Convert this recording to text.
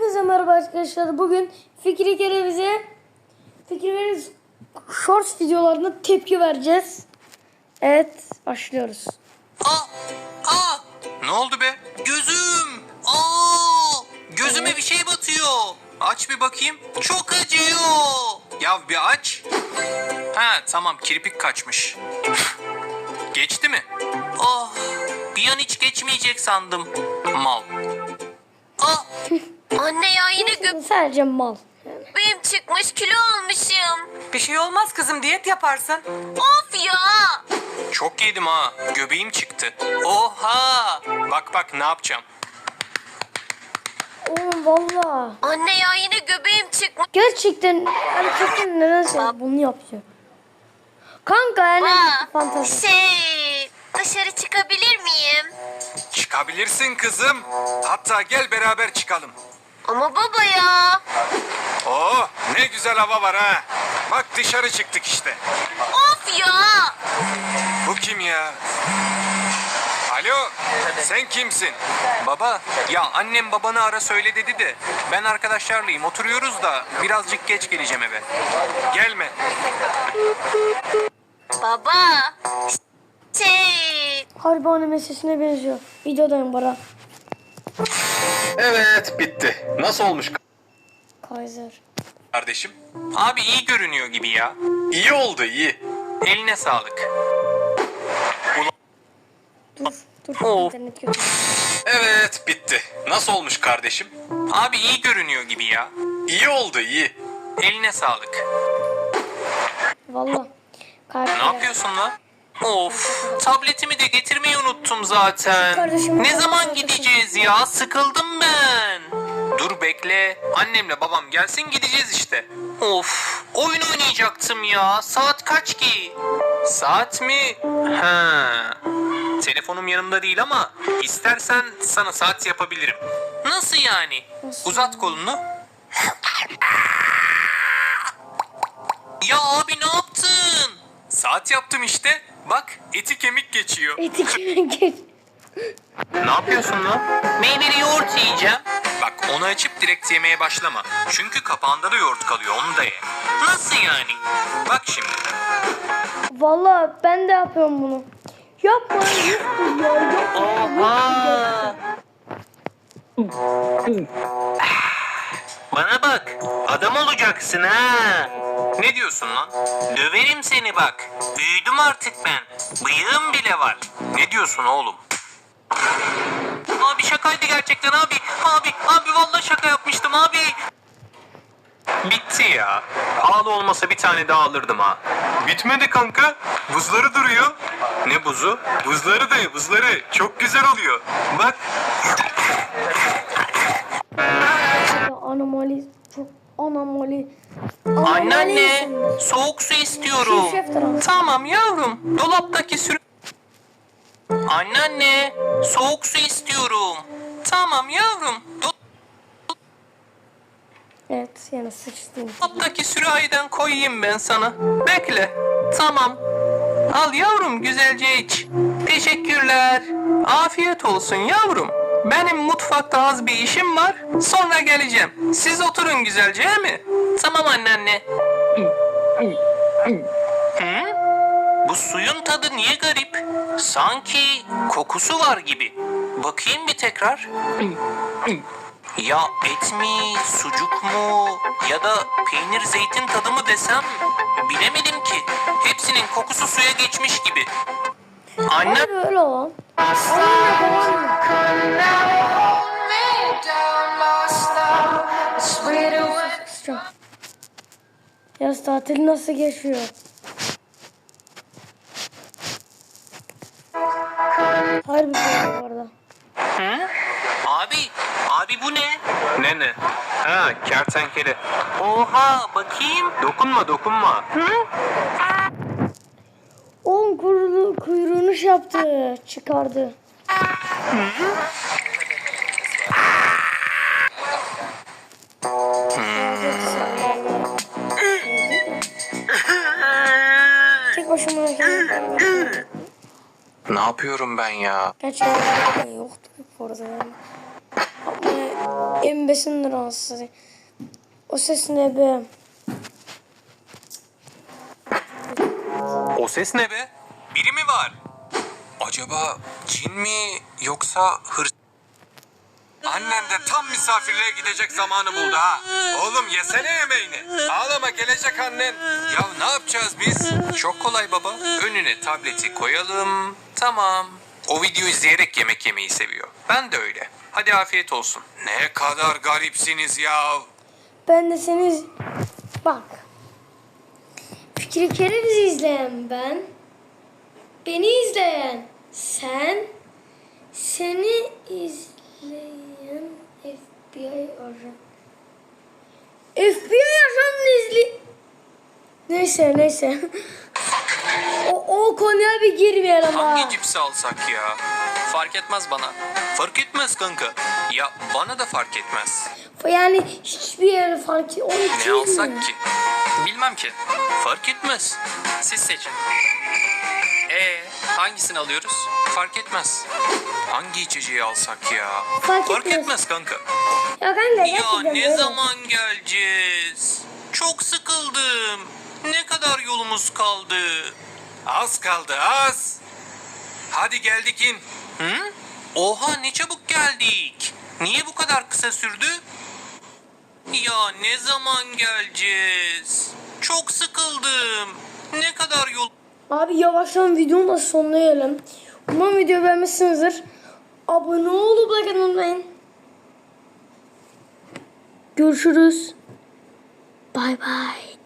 Hepinize merhaba arkadaşlar. Bugün Fikri Kereviz'e Fikri shorts videolarına tepki vereceğiz. Evet, başlıyoruz. Aa! Aa! Ne oldu be? Gözüm! Aa! Gözüme bir şey batıyor. Aç bir bakayım. Çok acıyor. Ya bir aç. Ha tamam kirpik kaçmış. Geçti mi? Oh! Bir an hiç geçmeyecek sandım. Mal. Aa! Anne ya yine Sadece mal. göbeğim çıkmış kilo almışım. Bir şey olmaz kızım diyet yaparsın. Of ya. Çok yedim ha. Göbeğim çıktı. Oha! Bak bak ne yapacağım. Oğlum valla. Anne ya yine göbeğim çıkmış. Gerçekten erkekler nedense bunu yapıyor. Kanka yani fantezi. şey dışarı çıkabilir miyim? Çıkabilirsin kızım. Hatta gel beraber çıkalım. Ama baba ya. Oo, ne güzel hava var ha. Bak dışarı çıktık işte. Of ya. Bu kim ya? Alo, sen kimsin? Baba, ya annem babanı ara söyle dedi de ben arkadaşlarlayım oturuyoruz da birazcık geç geleceğim eve. Gelme. Baba. Şey Harbi anime sesine benziyor. Videodayım bara. Evet, bitti. Nasıl olmuş Kaiser. kardeşim? Abi iyi görünüyor gibi ya. İyi oldu, iyi. Eline sağlık. Dur, dur. Of. internet kötü. Evet, bitti. Nasıl olmuş kardeşim? Abi iyi görünüyor gibi ya. İyi oldu, iyi. Eline sağlık. Valla. Kalp Ne yapıyorsun lan? Of, tabletimi de getirmeyi unuttum zaten. Kardeşim, ne zaman gideceğiz ya? Sıkıldım ben. Dur bekle. Annemle babam gelsin gideceğiz işte. Of, oyun oynayacaktım ya. Saat kaç ki? Saat mi? Ha. Telefonum yanımda değil ama istersen sana saat yapabilirim. Nasıl yani? Uzat kolunu. Ya abi ne yaptın? Saat yaptım işte. Bak eti kemik geçiyor. Etik geç. Ne yapıyorsun lan? Meyveli yoğurt yiyeceğim. Bak onu açıp direkt yemeye başlama. Çünkü kapağında da yoğurt kalıyor onu da ye. Nasıl yani? Bak şimdi. Valla ben de yapıyorum bunu. Yapma. yapma ya, yapma. Oha! Bana bak. Adam olacaksın ha. Ne diyorsun lan? Döverim seni bak. Büyüdüm artık ben. Bıyığım bile var. Ne diyorsun oğlum? Abi şakaydı gerçekten abi. Abi, abi vallahi şaka yapmıştım abi. Bitti ya. Ağlı olmasa bir tane daha alırdım ha. Bitmedi kanka. Buzları duruyor. Ne buzu? Buzları da buzları. Çok güzel oluyor. Bak. Anneanne soğuk su istiyorum. Şef tarafı. Tamam yavrum. Dolaptaki sürü... Anneanne soğuk su istiyorum. Tamam yavrum. Evet yani sıçtım. Dolaptaki sürahiden koyayım ben sana. Bekle. Tamam. Al yavrum güzelce iç. Teşekkürler. Afiyet olsun yavrum. Benim mutfakta az bir işim var. Sonra geleceğim. Siz oturun güzelce he mi? Tamam anneanne. Hı? Bu suyun tadı niye garip? Sanki kokusu var gibi. Bakayım bir tekrar. Ya et mi, sucuk mu ya da peynir zeytin tadı mı desem bilemedim ki. Hepsinin kokusu suya geçmiş gibi. Anne öyle babam. Sıçacağım. Yaz tatili nasıl geçiyor? Harbi bu arada. Abi, abi bu ne? Ne ne? Ha kertenkele. Oha bakayım. Dokunma dokunma. Oğlum kuyruğu, kuyruğunu şey yaptı. Çıkardı. Tek başıma hareket Ne yapıyorum ben ya? Gerçekten yoktu bu arada yani. Ama M5'in rahatsız. O ses ne be? O ses ne be? Biri mi var? Acaba cin mi yoksa hır... Annen de tam misafirliğe gidecek zamanı buldu ha. Oğlum yesene yemeğini. Ağlama gelecek annen. Ya ne yapacağız biz? Çok kolay baba. Önüne tableti koyalım. Tamam. O videoyu izleyerek yemek yemeyi seviyor. Ben de öyle. Hadi afiyet olsun. Ne kadar garipsiniz ya. Ben de seni... Bak. Fikri Kerem'i izleyen ben. Beni izleyen sen. Seni izleyen FBI ajan. FBI ajanını izli... Neyse neyse. o, o konuya bir girmeyelim ha. Hangi cipsi alsak ya? Fark etmez bana. Fark etmez kanka. Ya bana da fark etmez. Yani hiçbir yere fark o Ne alsak mi? ki? Bilmem ki. Fark etmez. Siz seçin. Ee, hangisini alıyoruz? Fark etmez. Hangi içeceği alsak ya? Fark etmez. etmez kanka. Ya kanka Ya ne zaman geleceğiz? Çok sıkıldım. Ne kadar yolumuz kaldı? Az kaldı az. Hadi geldik in. Hı? Oha ne çabuk geldik. Niye bu kadar kısa sürdü? Ya ne zaman geleceğiz? Çok sıkıldım. Ne kadar yol... Abi yavaştan videonun da sonuna gelelim. Umarım video beğenmişsinizdir. Abone olup like atmayı unutmayın. Görüşürüz. Bay bay.